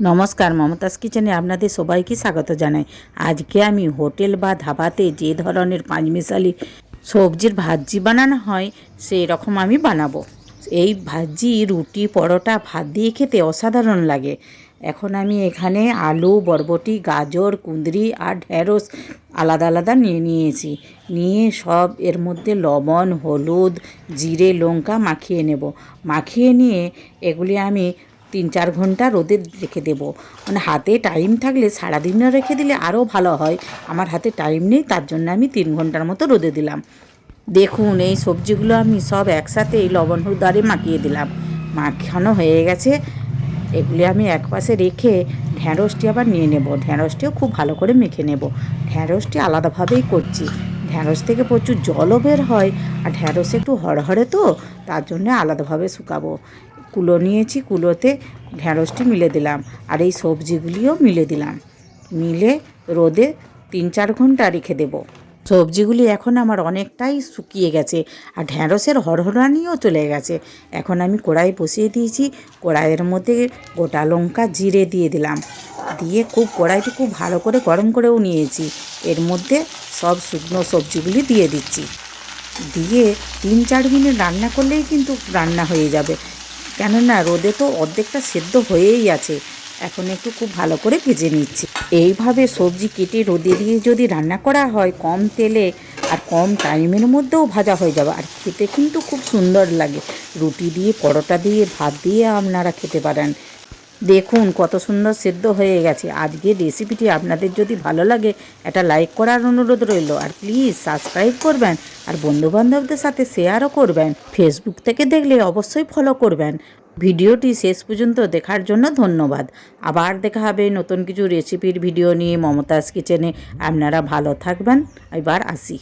নমস্কার, মমতাজ কিচেনে আপনাদের সবাইকে স্বাগত জানাই। আজকে আমি হোটেল বা ধাবাতে যে ধরনের পাঁচমিশালি সবজির ভাজি বানানো হয়, সেই রকম আমি বানাবো। এই ভাজি, রুটি, পরোটা, ভাত দিয়ে খেতে অসাধারণ লাগে। এখন আমি এখানে আলু, বরবটি, গাজর, কুঁদরি আর ঢেঁড়স আলাদা আলাদা নিয়ে নিয়েছি। নিয়ে সব এর মধ্যে লবণ, হলুদ, জিরে, লঙ্কা মাখিয়ে নেব। মাখিয়ে নিয়ে এগুলি আমি তিন চার ঘণ্টা রোদে রেখে দেব। মানে হাতে টাইম থাকলে সারাদিনও রেখে দিলে আরও ভালো হয়। আমার হাতে টাইম নেই, তার জন্য আমি তিন ঘণ্টার মতো রোদে দিলাম। দেখুন, এই সবজিগুলো আমি সব একসাথে এই লবণ হলুদ আরে মাখিয়ে দিলাম। মাখানো হয়ে গেছে। এগুলি আমি এক পাশে রেখে ঢ্যাঁড়সটি আবার নিয়ে নেব। ঢ্যাঁড়সটিও খুব ভালো করে মেখে নেব। ঢ্যাঁড়সটি আলাদাভাবেই করছি। ঢ্যাঁড়স থেকে প্রচুর জলও বের হয়। আর ঢ্যাঁড়স একটু হড়হড়ে তো, তার জন্য আলাদাভাবে শুকাবো। কুলো নিয়েছি, কুলোতে ঢ্যাঁড়সটি মিলে দিলাম আর এই সবজিগুলিও মিলে দিলাম। মিলে রোদে তিন চার ঘণ্টা রেখে দেবো। সবজিগুলি এখন আমার অনেকটাই শুকিয়ে গেছে আর ঢ্যাঁড়সের হরহরানিও চলে গেছে। এখন আমি কড়াই বসিয়ে দিয়েছি, কড়াইয়ের মধ্যে গোটা লঙ্কা জিরে দিয়ে দিলাম। দিয়ে খুব কড়াইটি খুব ভালো করে গরম করেও নিয়েছি। এর মধ্যে সব শুকনো সবজিগুলি দিয়ে দিচ্ছি। দিয়ে তিন চার মিনিট রান্না করলেই কিন্তু রান্না হয়ে যাবে। কেননা রোদে তো অর্ধেকটা সেদ্ধ হয়েই আছে। এখন একটু খুব ভালো করে ভেজে নিচ্ছি। এইভাবে সবজি কেটে রোদে দিয়ে যদি রান্না করা হয় কম তেলে আর কম টাইমের মধ্যেও ভাজা হয়ে যাবে। আর খেতে কিন্তু খুব সুন্দর লাগে। রুটি দিয়ে, পরোটা দিয়ে, ভাত দিয়ে আপনারা খেতে পারেন। দেখুন কত সুন্দর সেদ্ধ হয়ে গেছে। আজকের রেসিপিটি আপনাদের যদি ভালো লাগে, একটা লাইক করার অনুরোধ রইল। আর প্লিজ সাবস্ক্রাইব করবেন। আর বন্ধুবান্ধবদের সাথে শেয়ারও করবেন। ফেসবুক থেকে দেখলে অবশ্যই ফলো করবেন। ভিডিওটি শেষ পর্যন্ত দেখার জন্য ধন্যবাদ। আবার দেখা হবে নতুন কিছু রেসিপির ভিডিও নিয়ে মমতাজ কিচেনে আপনারা ভালো থাকবেন। এবার আসি।